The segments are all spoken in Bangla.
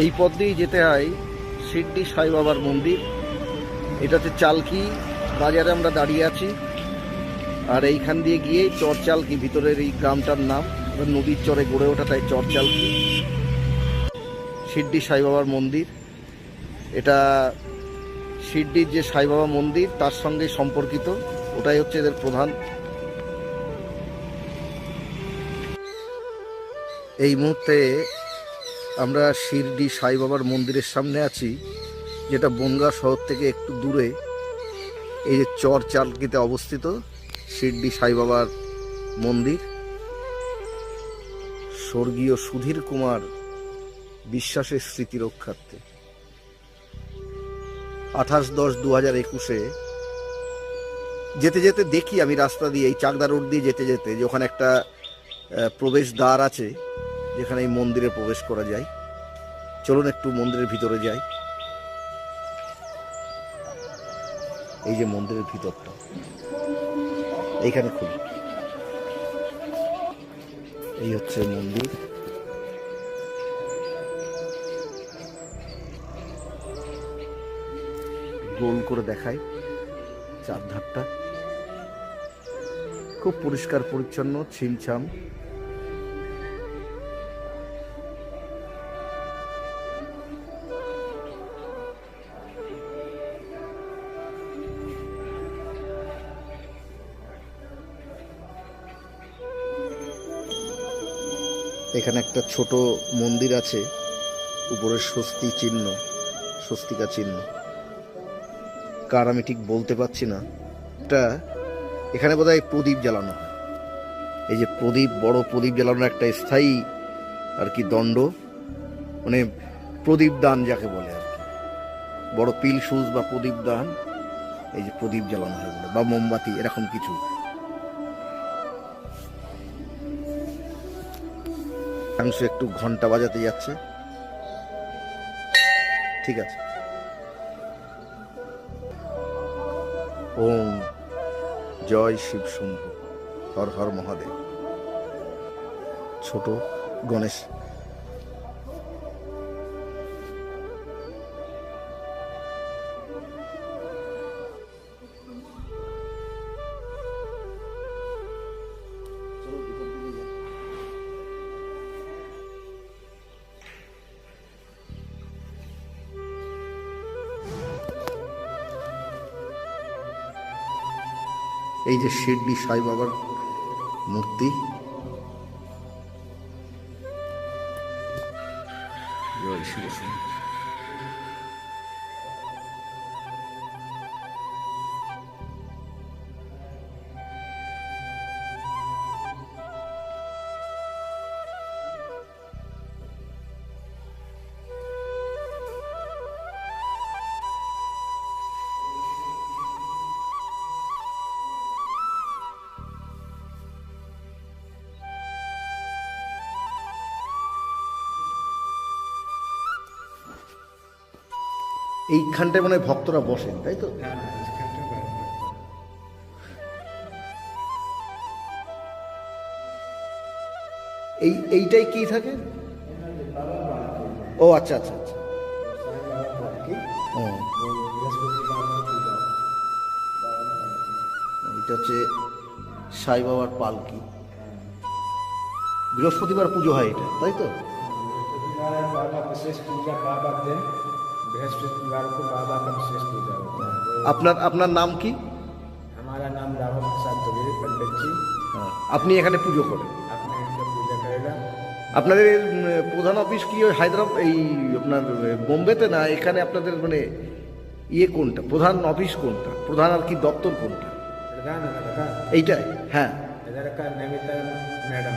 এই পথ দিয়েই যেতে হয় সিদ্ধি সাই বাবার মন্দির। এটাতে চালকি, বাজারে আমরা দাঁড়িয়ে আছি। আর এইখান দিয়ে গিয়ে চরচালকি ভিতরের এই গ্রামটার নাম। নদীর চরে গড়ে ওঠা তাই চরচালকি সিদ্ধি সাই বাবার মন্দির। এটা সিডডির যে সাই বাবা মন্দির, তার সঙ্গে সম্পর্কিত। ওটাই হচ্ছে এদের প্রধান। এই মুহূর্তে আমরা শিরডি সাই বাবার মন্দিরের সামনে আছি, যেটা বনগা শহর থেকে একটু দূরে। এই যে চর চালকিতে অবস্থিত শিরডি সাই বাবার মন্দির। স্বর্গীয় সুধীর কুমার বিশ্বাসের স্মৃতি রক্ষার্থে। আঠাশ দশ দু হাজার একুশে যেতে যেতে দেখি আমি রাস্তা দিয়ে, এই চাকদা রোড দিয়ে যেতে যেতে, যে ওখানে একটা প্রবেশ দ্বার আছে। যেখানে এই মন্দিরে প্রবেশ করা যায়। চলুন একটু মন্দিরের ভিতরে যাই। এই যে মন্দিরের ভিতরটা। এইখানে খুলি। এই হচ্ছে মন্দির। গোল করে দেখায় চারধারটা। খুব পরিষ্কার, পরিচ্ছন্ন, ছিমছাম। এখানে একটা ছোট মন্দির আছে। উপরে স্বস্তি চিহ্ন, স্বস্তিকা চিহ্ন। কার আমি ঠিক বলতে পারছি না। এটা এখানে বোধহয় প্রদীপ জ্বালানো হয়। এই যে প্রদীপ, বড় প্রদীপ জ্বালানোর একটা স্থায়ী আর কি দণ্ড। মানে প্রদীপ দান যাকে বলে আর কি। বড় পিল সুজ বা প্রদীপ দান, এই যে প্রদীপ জ্বালানো হয় বা মোমবাতি, এরকম কিছু। অংশ একটু ঘণ্টা বাজাতে যাচ্ছে। ঠিক আছে। ওম, জয় শিব শম্ভু। হর হর মহাদেব। ছোট গণেশ। এই যে শিরডি সাই বাবার মূর্তি। জয় শিব এইখানটায় মানে ভক্তরা বসেন তাই তো? এই এইটাই কি থাকে? ও আচ্ছা আচ্ছা আচ্ছা। এটা হচ্ছে সাই বাবার পালকি। বৃহস্পতিবার পুজো হয় এটা তাই তো? পূজা দেন। बृहस्पतिवार को बाबा का विशेष पूजा होता है আপনার আপনার নাম কি हमारा नाम रामा प्रसाद द्विवेदी पंडित जी হ্যাঁ, আপনি এখানে পুজো করেন अपने इनका पूजा करेगा আপনাদের উম, প্রধান অফিস কি ওই হায়দ্রাবাদ এই আপনার আহ, বোম্বেতে না এখানে আপনাদের মানে ইয়ে কোনটা প্রধান অফিস কোনটা প্রধান আর কি দপ্তর কোনটা प्रधान इधर का এইটাই হ্যাঁ इधर का नमिता मैडम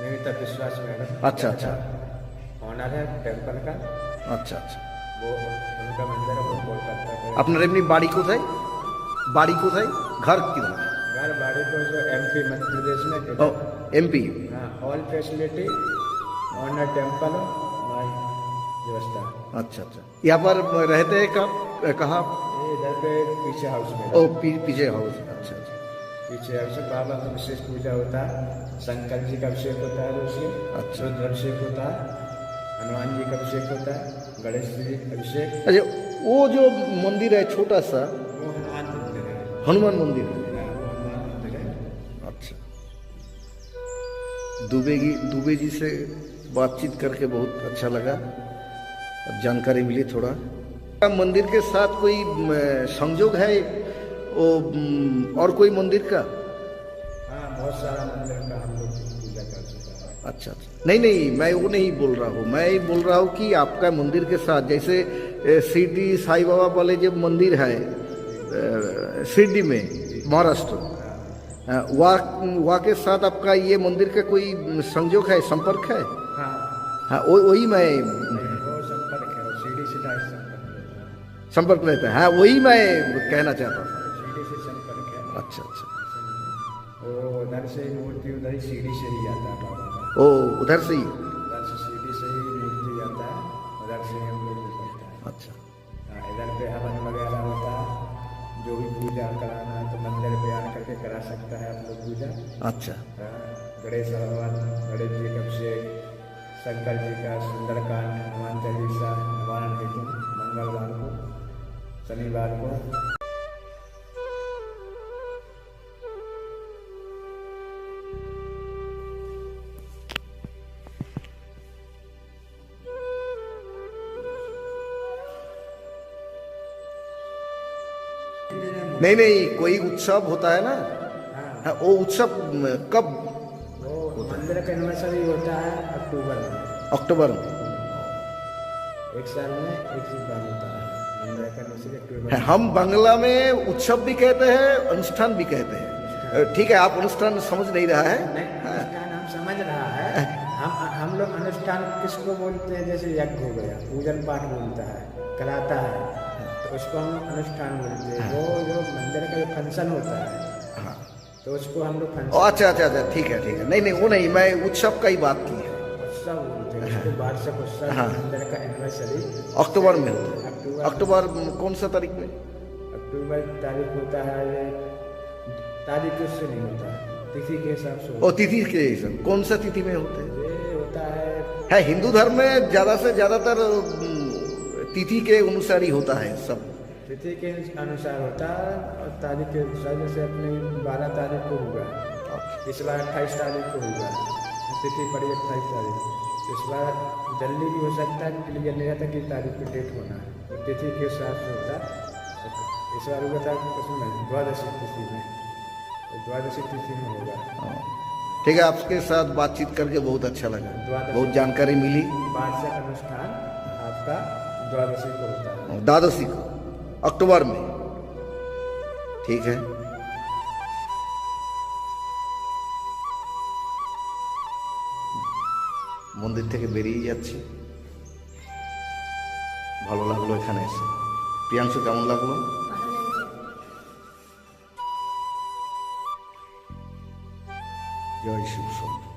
नमिता विश्वास मैडम अच्छा, अच्छा। ऑनर है टेम्पल का আচ্ছা আচ্ছা वो उनका मंदिर है वो कोलकाता का है। আপনার এমনি বাড়ি কোথায় বাড়ি কোথায় ঘর কি घर बाड़ी को जो एमपी मध्य प्रदेश में ও एमपी हाँ all facility honour temple my व्यवस्था अच्छा अच्छा यहाँ पर रहते हैं कब कहाँ ये इधर पे पीछे हाउस में ओ पी, पीछे हाउस अच्छा अच्छा पीछे हाउस में बाबा का विशेष पूजा होता है शंकर जी का अभिषेक होता है उसके अच्छा। रुद्राभिषेक होता है हनुमान जी का अभिषेक होता है गणेश जी अभिषेक। अच्छा वो जो मंदिर है छोटा सा वो हनुमान मंदिर है। हनुमान मंदिर। है हाँ, मंदिर है। अच्छा। दुबे जी दुबे जी से बातचीत करके बहुत अच्छा लगा। और जानकारी मिली थोड़ा। मंदिर के साथ कोई म, संयोग है? वो और कोई मंदिर का? हाँ बहुत सारा मंदिर का हम लोग अच्छा अच्छा। नहीं नहीं मैं वो नहीं बोल रहा हूँ। मैं ये बोल रहा हूँ कि आपका मंदिर के साथ जैसे शिरडी साई बाबा वाले जो मंदिर है शिरडी में महाराष्ट्र वहाँ वहाँ के साथ आपका ये मंदिर का कोई संयोग है संपर्क है? हाँ। हाँ वही मैं संपर्क रहता है। हाँ वही मैं कहना चाहता था। है। अच्छा अच्छा। वो उधर से मूर्ति उधर ही सीढ़ी से ही आता है ओ उधर से ही? उधर से से ही मूर्ति है उधर से ही हम लोग अच्छा। हाँ, इधर पे हवन वगैरह होता है जो भी पूजा कराना है तो मंदिर पे करा सकता है आप लोग पूजा। अच्छा। हाँ, गणेश भगवान गणेश जी का अभिषेक शंकर जी का सुंदरकांड हनुमान चालीसा निवारण हेतु मंगलवार को शनिवार को नहीं नहीं कोई उत्सव होता है ना? हाँ। हाँ, वो उत्सव कब वो मंदिर का एनिवर्सरी होता है अक्टूबर में। अक्टूबर में। एक साल में एक बार होता है। है, हम बांग्ला में उत्सव भी कहते हैं अनुष्ठान भी कहते हैं। ठीक है आप अनुष्ठान समझ नहीं रहा है? नहीं अनुष्ठान हम समझ रहा है। हम हम लोग अनुष्ठान किसको बोलते हैं? जैसे यज्ञ हो गया पूजन पाठ बोलता है कराता है। तो उसको हम अनुष्ठान बोलते हैं। वो जो मंदिर का जो फ़ंक्शन होता है। हाँ। तो उसको हम लोग फ़ंक्शन अच्छा अच्छा अच्छा ठीक है ठीक है। नहीं नहीं वो नहीं मैं उत्सव का ही बात की है। उत्सव बोलते हैं उसको वार्षिक उत्सव हाँ। मंदिर का एनिवर्सरी अक्टूबर में होता है। अक्टूबर कौन सा तारीख में? अक्टूबर तारीख होता है तारीख उससे नहीं होता है? तिथि के हिसाब से और तिथि के हिसाब कौन सा तिथि में होते हैं? होता है है हिंदू धर्म में ज़्यादा से ज़्यादातर तिथि के अनुसार ही होता है सब। तिथि के अनुसार होता है और तारीख के अनुसार जैसे अपने बारह तारीख को हुआ इस बार अट्ठाईस तारीख को हुआ तिथि पड़ी अट्ठाईस तारीख। इस बार जल्दी भी हो सकता है क्लियर नहीं रहता कि तारीख की डेट होना है। तो तिथि के हिसाब से होता है इस बार हुआ था उसमें द्वादशी तिथि में। तो द्वादशी तिथि में होगा। हाँ। ठीक है आपके साथ बातचीत करके बहुत अच्छा लगा। बहुत जानकारी मिली। वार्षिक अनुष्ठान आपका द्वादशी को होता है द्वादशी को अक्टूबर में ठीक है মন্দির থেকে বেরিয়ে যাচ্ছি ভালো লাগলো এখানে এসে প্রিয়াংশু কেমন লাগলো ভালো লেগেছে জয় শিব শম্ভু